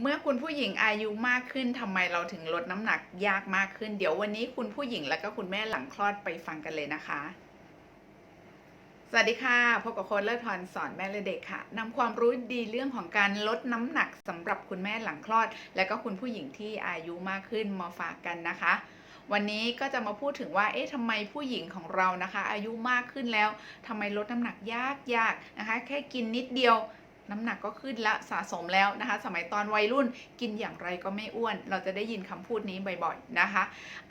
เมื่อคุณผู้หญิงอายุมากขึ้นทำไมเราถึงลดน้ำหนักยากมากขึ้น เดี๋ยววันนี้คุณผู้หญิงและก็คุณแม่หลังคลอดไปฟังกันเลยนะคะ สวัสดีค่ะพบกับโค้ชเลิศพรสอนแม่และเด็กค่ะนำความรู้ดีเรื่องของการลดน้ำหนักสำหรับคุณแม่หลังคลอด และก็คุณผู้หญิงที่อายุมากขึ้นมาฝากกันนะคะวันนี้ก็จะมาพูดถึงว่า เอ๊ะทำไมผู้หญิงของเรานะคะ อายุมากขึ้นแล้วทำไมลดน้ำหนักยากยากนะคะ แค่กินนิดเดียว น้ำหนักก็ขึ้นและสะสมแล้วนะคะ สมัยตอนวัยรุ่นกินอย่างไรก็ไม่อ้วน เราจะได้ยินคำพูดนี้บ่อยๆนะคะ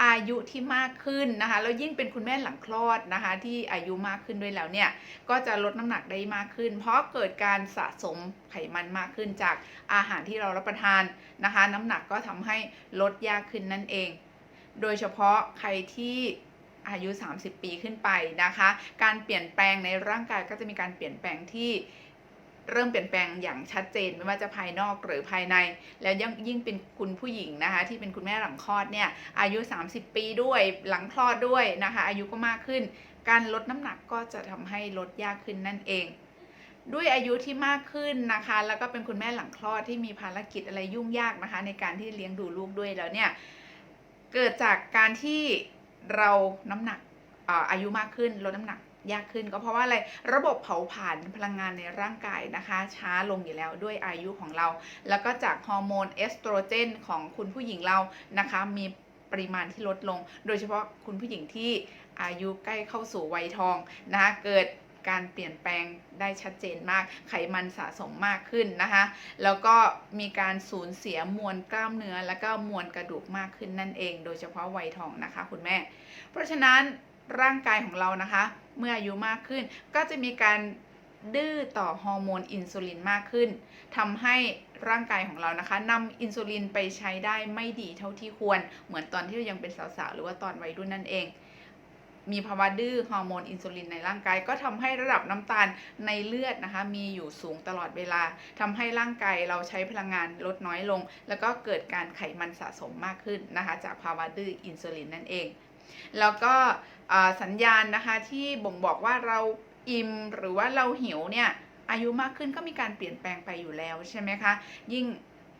อายุที่มากขึ้นนะคะแล้วยิ่งเป็นคุณแม่หลังคลอดนะคะ ที่อายุมากขึ้นด้วยแล้วเนี่ยก็จะลดน้ำหนักได้มากขึ้น เพราะเกิดการสะสมไขมันมากขึ้นจากอาหารที่เรารับประทานนะคะ น้ำหนักก็ทำให้ลดยากขึ้นนั่นเอง โดยเฉพาะใครที่อายุ 30 ปีขึ้นไปนะคะ การเปลี่ยนแปลงในร่างกายก็จะมีการเปลี่ยนแปลงที่ เริ่มเปลี่ยนแปลงอย่างชัดเจนไม่ว่าจะภายนอกหรือภายใน แล้วยิ่งยิ่งเป็นคุณผู้หญิงนะคะที่เป็นคุณแม่หลังคลอดเนี่ยอายุ 30 ปีด้วยหลังคลอดด้วยนะคะ อายุก็มากขึ้น การลดน้ำหนักก็จะทำให้ลดยากขึ้นนั่นเอง ด้วยอายุที่มากขึ้นนะคะ แล้วก็เป็นคุณแม่หลังคลอดที่มีภารกิจอะไรยุ่งยากนะคะ ในการที่เลี้ยงดูลูกด้วยแล้วเนี่ยเกิดจากการที่เราน้ำหนักเอ่ออายุมากขึ้นลดน้ำหนัก ยากขึ้น ก็เพราะว่าอะไรระบบเผาผลาญพลังงานในร่างกายนะคะ ช้าลงอยู่แล้วด้วยอายุของเรา แล้วก็จากฮอร์โมนเอสโตรเจนของคุณผู้หญิงเรานะคะมีปริมาณที่ลดลง โดยเฉพาะคุณผู้หญิงที่อายุใกล้เข้าสู่วัยทองนะคะเกิดการเปลี่ยนแปลงได้ชัดเจนมาก ไขมันสะสมมากขึ้นนะคะ แล้วก็มีการสูญเสียมวลกล้ามเนื้อ และก็มวลกระดูกมากขึ้นนั่นเอง โดยเฉพาะวัยทองนะคะคุณแม่ เพราะฉะนั้น ร่างกายของเรานะคะ เมื่ออายุมากขึ้น ก็จะมีการดื้อต่อฮอร์โมนอินซูลินมากขึ้นทำให้ร่างกายของเรานะคะนำอินซูลินไปใช้ได้ไม่ดีเท่าที่ควร เหมือนตอนที่เรายังเป็นสาวๆ หรือว่าตอนวัยรุ่นนั่นเอง มีภาวะดื้อฮอร์โมนอินซูลินในร่างกาย ก็ทำให้ระดับน้ำตาลในเลือดนะคะ มีอยู่สูงตลอดเวลาทำให้ร่างกายเราใช้พลังงานลดน้อยลง แล้วก็เกิดการไขมันสะสมมากขึ้นนะคะ จากภาวะดื้ออินซูลินนั่นเอง แล้วก็สัญญาณนะคะที่บ่งบอกว่าเราอิ่มหรือว่าเราหิวเนี่ยอายุมากขึ้นก็มีการเปลี่ยนแปลงไปอยู่แล้วใช่ไหมคะ ยิ่ง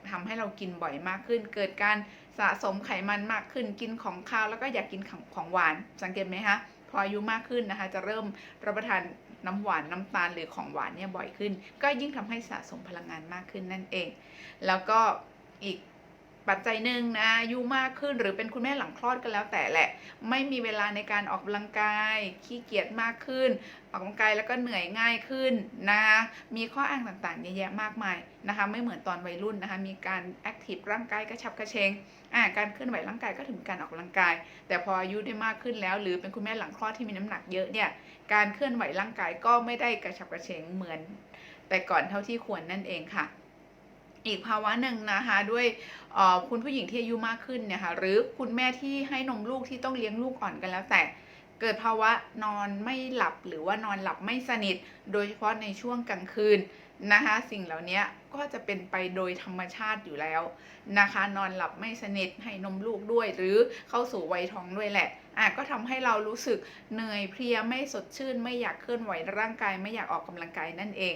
ทำให้เรากินบ่อยมากขึ้น เกิดการสะสมไขมันมากขึ้น กินของคาวแล้วก็อยากกินของของหวาน สังเกตไหมคะ พออายุมากขึ้นนะคะ จะเริ่มรับประทานน้ำหวานน้ำตาลหรือของหวานเนี่ยบ่อยขึ้น ก็ยิ่งทำให้สะสมพลังงานมากขึ้นนั่นเอง แล้วก็อีก ปัจจัยหนึ่งนะอายุมากขึ้นหรือเป็นคุณแม่หลังคลอดก็แล้วแต่แหละ ไม่มีเวลาในการออกกำลังกาย ขี้เกียจมากขึ้น ออกกำลังกายแล้วก็เหนื่อยง่ายขึ้นนะคะมีข้ออ้างต่างๆเยอะแยะมากมายนะคะ ไม่เหมือนตอนวัยรุ่นนะคะ มีการแอคทีฟร่างกายกระชับกระเฉงอ่าการเคลื่อนไหวร่างกายก็ถึงการออกกำลังกาย แต่พออายุได้มากขึ้นแล้ว หรือเป็นคุณแม่หลังคลอดที่มีน้ำหนักเยอะเนี่ยการเคลื่อนไหวร่างกายก็ไม่ได้กระฉับกระเฉงเหมือน แต่ก่อนเท่าที่ควรนั่นเองค่ะ อีกภาวะหนึ่งนะคะด้วยคุณผู้หญิงที่อายุมากขึ้นเนี่ยค่ะหรือคุณแม่ที่ให้นมลูกที่ต้องเลี้ยงลูกอ่อนกันแล้วแต่เกิดภาวะนอนไม่หลับหรือว่านอนหลับไม่สนิท โดยเฉพาะในช่วงกลางคืนนะคะสิ่งเหล่านี้ก็จะเป็นไปโดยธรรมชาติอยู่แล้วนะคะ นอนหลับไม่สนิทให้นมลูกด้วย หรือเข้าสู่วัยท้องด้วยแหละอะก็ทำให้เรารู้สึกเหนื่อยเพลียไม่สดชื่น ไม่อยากเคลื่อนไหวร่างกาย ไม่อยากออกกำลังกายนั่นเอง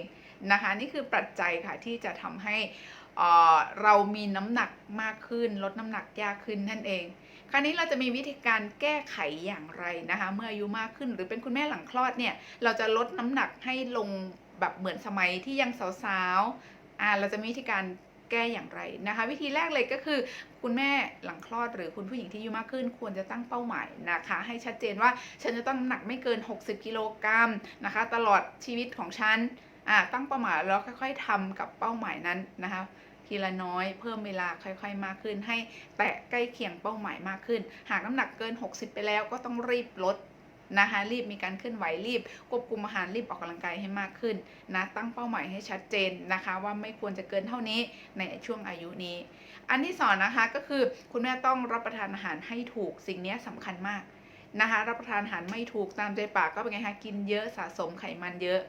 นะคะ นี่คือปัจจัยค่ะที่จะทำให้เรามีน้ำหนักมากขึ้น ลดน้ำหนักยากขึ้นนั่นเอง คราวนี้เราจะมีวิธีการแก้ไขอย่างไรนะคะ เมื่ออายุมากขึ้นหรือเป็นคุณแม่หลังคลอดเนี่ย เราจะลดน้ำหนักให้ลงแบบเหมือนสมัยที่ยังสาวๆอ่าเราจะมีวิธีการแก้อย่างไรนะคะ วิธีแรกเลยก็คือ คุณแม่หลังคลอดหรือคุณผู้หญิงที่อายุมากขึ้น ควรจะตั้งเป้าหมายนะคะ ให้ชัดเจนว่าฉันจะต้องน้ำหนักไม่เกิน 60 กิโลกรัมนะคะ ตลอดชีวิตของฉัน อ่าตั้งเป้าหมายแล้วค่อย ๆทำกับเป้าหมายนั้นนะคะทีละน้อยเพิ่มเวลาค่อยๆ มากขึ้น ให้แตะใกล้เคียงเป้าหมายมากขึ้น หากน้ำหนักเกิน 60 ไปแล้วก็ต้องรีบลดนะคะรีบมีการเคลื่อนไหวรีบ ควบคุมอาหารรีบออกกำลังกายให้มากขึ้นนะตั้งเป้าหมายให้ชัดเจนนะคะ ว่าไม่ควรจะเกินเท่านี้ในช่วงอายุนี้ อันที่สองนะคะก็คือคุณแม่ต้องรับประทานอาหารให้ถูกสิ่งนี้สำคัญมากนะคะรับประทานอาหารไม่ถูกตามใจปากก็เป็นไงคะกินเยอะสะสมไขมันเยอะ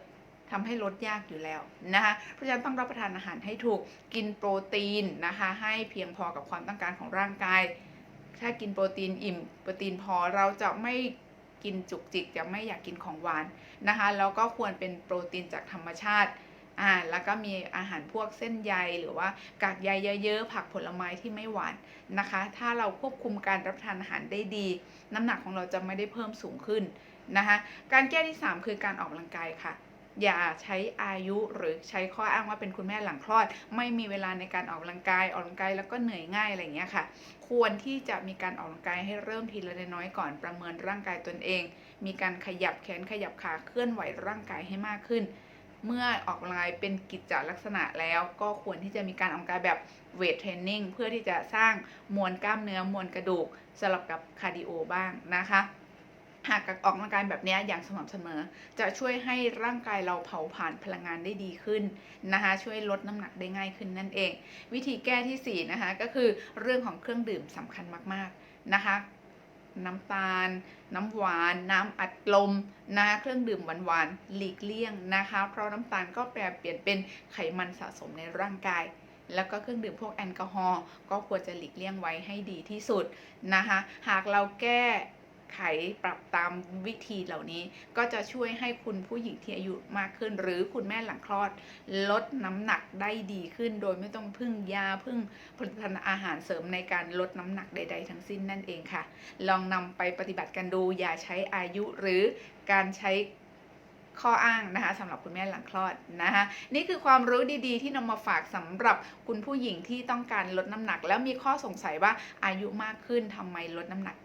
ทำให้ลดยากอยู่แล้วนะคะ เพราะฉะนั้นต้องรับประทานอาหารให้ถูกกินโปรตีนนะคะ ให้เพียงพอกับความต้องการของร่างกาย ถ้ากินโปรตีนอิ่ม โปรตีนพอเราจะไม่กินจุกจิกจะไม่อยากกินของหวานนะคะแล้วก็ควรเป็นโปรตีนจากธรรมชาติอ่าแล้วก็มีอาหารพวกเส้นใยหรือว่ากากใยเยอะๆผักผลไม้ที่ไม่หวานนะคะ ถ้าเราควบคุมการรับประทานอาหารได้ดี น้ำหนักของเราจะไม่ได้เพิ่มสูงขึ้นนะคะการแก้ที่ 3 คือการออกกำลังกายค่ะ อย่าใช้อายุหรือใช้ข้ออ้างว่าเป็นคุณแม่หลังคลอด ไม่มีเวลาในการออกกำลังกายออกกำลังกายแล้วก็เหนื่อยง่ายอะไรอย่างเงี้ยค่ะ ควรที่จะมีการออกกำลังกายให้เริ่มทีละน้อยก่อนประเมินร่างกายตนเอง มีการขยับแขนขยับขาเคลื่อนไหวร่างกายให้มากขึ้น เมื่อออกกำลังกายเป็นกิจจลักษณะแล้วก็ควรที่จะมีการออกกำลังกายแบบเวทเทรนนิ่งเพื่อที่จะสร้างมวลกล้ามเนื้อมวลกระดูกสลับกับคาร์ดิโอบ้างนะคะ หากออกกำลังกายแบบนี้อย่างสม่ำเสมอ จะช่วยให้ร่างกายเราเผาผ่านพลังงานได้ดีขึ้นนะคะ ช่วยลดน้ำหนักได้ง่ายขึ้นนั่นเอง วิธีแก้ที่ 4 นะคะก็คือเรื่องของเครื่องดื่มสำคัญมากๆนะคะน้ำตาล น้ำหวาน น้ำอัดลมนะคะเครื่องดื่มหวานๆหลีกเลี่ยงนะคะ เพราะน้ำตาลก็แปลเปลี่ยนเป็นไขมันสะสมในร่างกาย แล้วก็เครื่องดื่มพวกแอลกอฮอล์ก็ควรจะหลีกเลี่ยงไว้ให้ดีที่สุดนะคะ หากเราแก้ ไขปรับตามวิธีเหล่านี้ ก็จะช่วยให้คุณผู้หญิงที่อายุมากขึ้น หรือคุณแม่หลังคลอด ลดน้ำหนักได้ดีขึ้น โดยไม่ต้องพึ่งยาพึ่งผลิตภัณฑ์อาหารเสริมในการลดน้ำหนักใด ๆ ทั้งสิ้นนั่นเองค่ะ ลองนำไปปฏิบัติกันดูอย่าใช้อายุหรือการใช้ข้ออ้างนะคะสำหรับคุณแม่หลังคลอดนะคะนี่คือความรู้ดีๆ ที่นำมาฝากสำหรับคุณผู้หญิงที่ต้องการลดน้ำหนัก แล้วมีข้อสงสัยว่าอายุมากขึ้นทำไมลดน้ำหนัก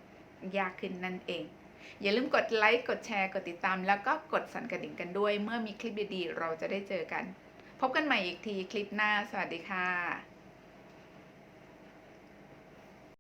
ยากขึ้นนั่นเอง อย่าลืมกดไลค์กดแชร์กดติดตาม แล้วก็กดสั่นกระดิ่งกันด้วย เมื่อมีคลิปดีๆ เราจะได้เจอกัน พบกันใหม่อีกทีคลิปหน้า สวัสดีค่ะ